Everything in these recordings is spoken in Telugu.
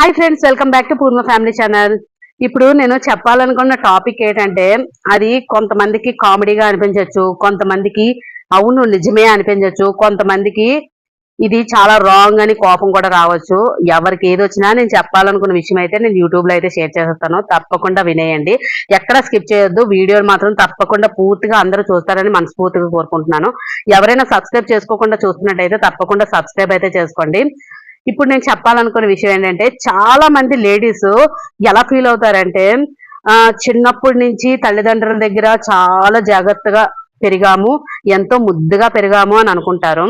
Hi friends welcome back to Purna family channel ఇప్పుడు నేను చెప్పాలనుకున్న టాపిక్ ఏంటంటే అది కొంతమందికి కామెడీగా అనిపించవచ్చు కొంతమందికి అవును నిజమే అనిపించవచ్చు కొంతమందికి ఇది చాలా రాంగ్ అని కోపం కూడా రావచ్చు. ఎవరికి ఏది వచ్చినా నేను చెప్పాలనుకున్న విషయం అయితే నేను యూట్యూబ్లో అయితే షేర్ చేస్తాను. తప్పకుండా వినేయండి. ఎక్కడ స్కిప్ చేయొద్దు. వీడియోలు మాత్రం తప్పకుండా పూర్తిగా అందరూ చూస్తారని మనస్ఫూర్తిగా కోరుకుంటున్నాను. ఎవరైనా సబ్స్క్రైబ్ చేసుకోకుండా చూస్తున్నట్టయితే తప్పకుండా సబ్స్క్రైబ్ అయితే చేసుకోండి. ఇప్పుడు నేను చెప్పాలనుకున్న విషయం ఏంటంటే చాలా మంది లేడీస్ ఎలా ఫీల్ అవుతారంటే చిన్నప్పటి నుంచి తల్లిదండ్రుల దగ్గర చాలా జాగ్రత్తగా పెరిగాము ఎంతో ముద్దుగా పెరిగాము అని అనుకుంటారు.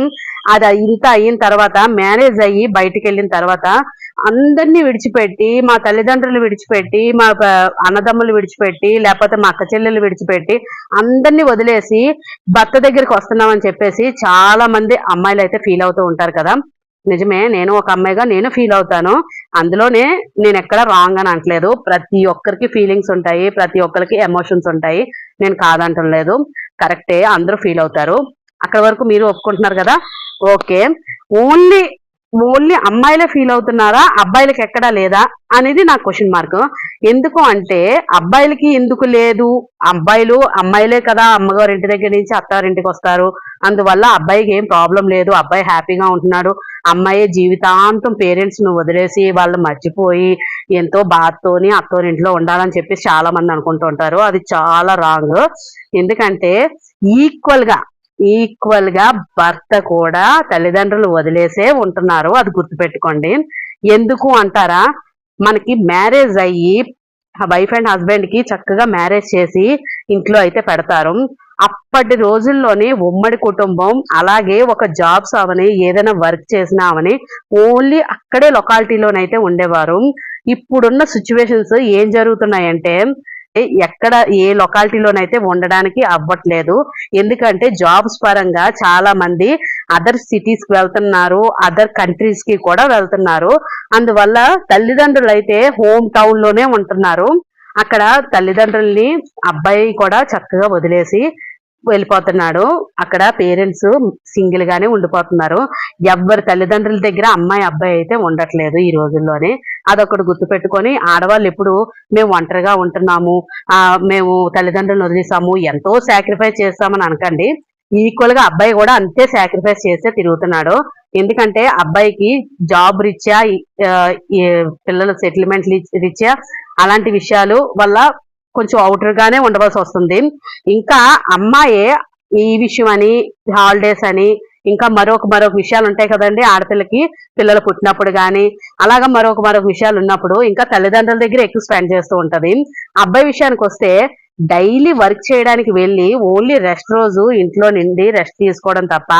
అది ఇంత అయిన తర్వాత మ్యారేజ్ అయ్యి బయటికి వెళ్ళిన తర్వాత అందరినీ విడిచిపెట్టి మా తల్లిదండ్రులు విడిచిపెట్టి మా అన్నదమ్ములు విడిచిపెట్టి లేకపోతే మా అక్క చెల్లెలు విడిచిపెట్టి అందరినీ వదిలేసి భర్త దగ్గరికి వస్తున్నామని చెప్పేసి చాలా మంది అమ్మాయిలు అయితే ఫీల్ అవుతూ ఉంటారు కదా. నిజమే నేను ఒక అమ్మాయిగా నేను ఫీల్ అవుతాను. అందులోనే నేను ఎక్కడ రాంగ్ అని అనట్లేదు. ప్రతి ఒక్కరికి ఫీలింగ్స్ ఉంటాయి ప్రతి ఒక్కరికి ఎమోషన్స్ ఉంటాయి. నేను కాదంటం లేదు. కరెక్టే అందరూ ఫీల్ అవుతారు. అక్కడ వరకు మీరు ఒప్పుకుంటున్నారు కదా? ఓకే ఓన్లీ ఓన్లీ అమ్మాయిలే ఫీల్ అవుతున్నారా? అబ్బాయిలకి ఎక్కడా లేదా? అనేది నా క్వశ్చన్ మార్క్ ఎందుకు అంటే అబ్బాయిలకి ఎందుకు లేదు? అబ్బాయిలు అమ్మాయిలే కదా అమ్మగారు ఇంటి దగ్గర నుంచి అత్తారింటికి వస్తారు. అందువల్ల అబ్బాయికి ఏం ప్రాబ్లం లేదు. అబ్బాయి హ్యాపీగా ఉంటున్నాడు. అమ్మాయి జీవితాంతం పేరెంట్స్ను వదిలేసి వాళ్ళు మర్చిపోయి ఎంతో బాధతోని అత్తోరింట్లో ఉండాలని చెప్పేసి చాలా మంది అనుకుంటూ ఉంటారు అది చాలా రాంగ్ ఎందుకంటే ఈక్వల్గా ఈక్వల్గా భర్త కూడా తల్లిదండ్రులు వదిలేసే ఉంటున్నారు. అది గుర్తుపెట్టుకోండి. ఎందుకు అంటారా? మనకి మ్యారేజ్ అయ్యి వైఫ్ అండ్ హస్బెండ్కి చక్కగా మ్యారేజ్ చేసి ఇంట్లో అయితే పెడతారు. అప్పటి రోజుల్లోనే ఉమ్మడి కుటుంబం అలాగే ఒక జాబ్స్ అవని ఏదైనా వర్క్ చేసినా అవని ఓన్లీ అక్కడే లొకాలిటీలోనైతే ఉండేవారు. ఇప్పుడున్న సిచ్యువేషన్స్ ఏం జరుగుతున్నాయంటే ఎక్కడ ఏ లొకాలిటీలోనైతే ఉండడానికి అవ్వట్లేదు. ఎందుకంటే జాబ్స్ పరంగా చాలా మంది అదర్ సిటీస్కి వెళ్తున్నారు అదర్ కంట్రీస్కి కూడా వెళ్తున్నారు. అందువల్ల తల్లిదండ్రులు అయితే హోమ్ టౌన్లోనే ఉంటున్నారు. అక్కడ తల్లిదండ్రుల్ని అబ్బాయి కూడా చక్కగా వదిలేసి వెళ్ళిపోతున్నాడు. అక్కడ పేరెంట్స్ సింగిల్ గానే ఉండిపోతున్నారు. ఎవ్వరు తల్లిదండ్రుల దగ్గర అమ్మాయి అబ్బాయి అయితే ఉండట్లేదు ఈ రోజుల్లోనే. అదొకటి గుర్తుపెట్టుకొని ఆడవాళ్ళు ఎప్పుడు మేము ఒంటరిగా ఉంటున్నాము ఆ మేము తల్లిదండ్రులను వదిలేసాము ఎంతో సాక్రిఫైస్ చేస్తామని అనకండి. ఈక్వల్గా అబ్బాయి కూడా అంతే సాక్రిఫైస్ చేస్తే తిరుగుతున్నాడు. ఎందుకంటే అబ్బాయికి జాబ్ రీత్యా ఈ- పిల్లల సెటిల్మెంట్ రీత్యా అలాంటి విషయాలు వల్ల కొంచెం అవుటర్గానే ఉండవలసి వస్తుంది. ఇంకా అమ్మాయే ఈ విషయం అని హాలిడేస్ అని ఇంకా మరొక మరొక విషయాలు ఉంటాయి కదండి ఆడపిల్లకి పిల్లలు పుట్టినప్పుడు కానీ అలాగా మరొక మరొక విషయాలు ఉన్నప్పుడు ఇంకా తల్లిదండ్రుల దగ్గర ఎక్కువ స్పెండ్ చేస్తూ ఉంటుంది. అబ్బాయి విషయానికి వస్తే డైలీ వర్క్ చేయడానికి వెళ్ళి ఓన్లీ రెస్ట్ రోజు ఇంట్లో నిండి రెస్ట్ తీసుకోవడం తప్ప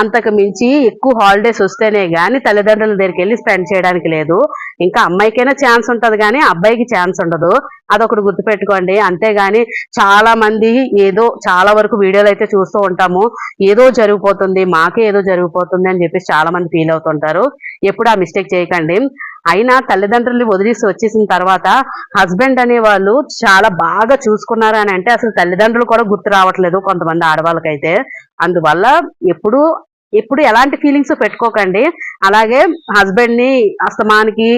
అంతకు మించి ఎక్కువ హాలిడేస్ వస్తేనే గాని తల్లిదండ్రుల దగ్గరికి వెళ్ళి స్పెండ్ చేయడానికి లేదు. ఇంకా అమ్మాయికైనా ఛాన్స్ ఉంటుంది కానీ అబ్బాయికి ఛాన్స్ ఉండదు. అదొకటి గుర్తుపెట్టుకోండి. అంతేగాని చాలా మంది ఏదో చాలా వరకు వీడియోలు అయితే చూస్తూ ఉంటాము. ఏదో జరిగిపోతుంది మాకే ఏదో జరిగిపోతుంది అని చెప్పేసి చాలా మంది ఫీల్ అవుతుంటారు. ఎప్పుడు ఆ మిస్టేక్ చేయకండి. అయినా తల్లిదండ్రులు వదిలేసి వచ్చేసిన తర్వాత హస్బెండ్ అనే వాళ్ళు చాలా బాగా చూసుకున్నారు అని అంటే అసలు తల్లిదండ్రులు కూడా గుర్తు రావట్లేదు కొంతమంది ఆడవాళ్ళకైతే. అందువల్ల ఎప్పుడూ ఎప్పుడు ఎలాంటి ఫీలింగ్స్ పెట్టుకోకండి. అలాగే హస్బెండ్ని అస్తమానికి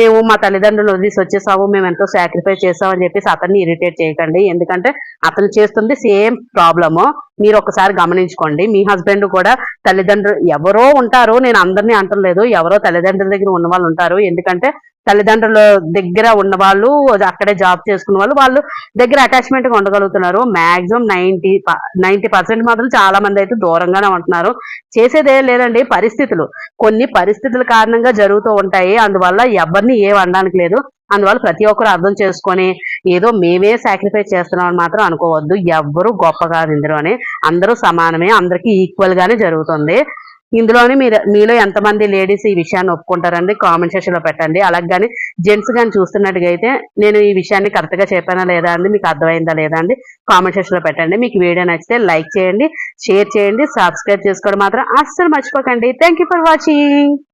మేము మా తల్లిదండ్రులు వదిలేసి వచ్చేసాము మేము ఎంతో సాక్రిఫైస్ చేసామని చెప్పేసి అతన్ని ఇరిటేట్ చేయకండి. ఎందుకంటే అతను చేస్తుంది సేమ్ ప్రాబ్లము మీరు ఒకసారి గమనించుకోండి. మీ హస్బెండ్ కూడా తల్లిదండ్రులు ఎవరో ఉంటారు నేను అందరినీ అంటలేదు. ఎవరో తల్లిదండ్రుల దగ్గర ఉన్న వాళ్ళు ఉంటారు. ఎందుకంటే తల్లిదండ్రుల దగ్గర ఉన్న వాళ్ళు అక్కడే జాబ్ చేసుకున్న వాళ్ళు వాళ్ళు దగ్గర అటాచ్మెంట్గా ఉండగలుగుతున్నారు. మాక్సిమం నైన్టీ నైన్టీ పర్సెంట్ మాత్రం చాలా మంది అయితే దూరంగానే ఉంటున్నారు. చేసేదే లేదండి పరిస్థితులు. కొన్ని పరిస్థితుల కారణంగా జరుగుతూ ఉంటాయి. అందువల్ల ఎవరిని ఏం అనడానికి లేదు. అందువల్ల ప్రతి ఒక్కరు అర్థం చేసుకొని ఏదో మేమే సాక్రిఫైస్ చేస్తున్నాం అని మాత్రం అనుకోవద్దు. ఎవ్వరు గొప్ప కాదు ఇందులోనే అందరూ సమానమే అందరికీ ఈక్వల్ గానే జరుగుతుంది. ఇందులోని మీరు మీలో ఎంతమంది లేడీస్ ఈ విషయాన్ని ఒప్పుకుంటారండి? కామెంట్ సెక్షన్లో పెట్టండి. అలాగే కానీ జెంట్స్ కానీ చూస్తున్నట్టుగా అయితే నేను ఈ విషయాన్ని కరెక్ట్గా చెప్పానా లేదా అండి? మీకు అర్థమైందా లేదా అండి? కామెంట్ సెషన్లో పెట్టండి. మీకు వీడియో నచ్చితే లైక్ చేయండి షేర్ చేయండి సబ్స్క్రైబ్ చేసుకోవడం మాత్రం అస్సలు మర్చిపోకండి. Thank for watching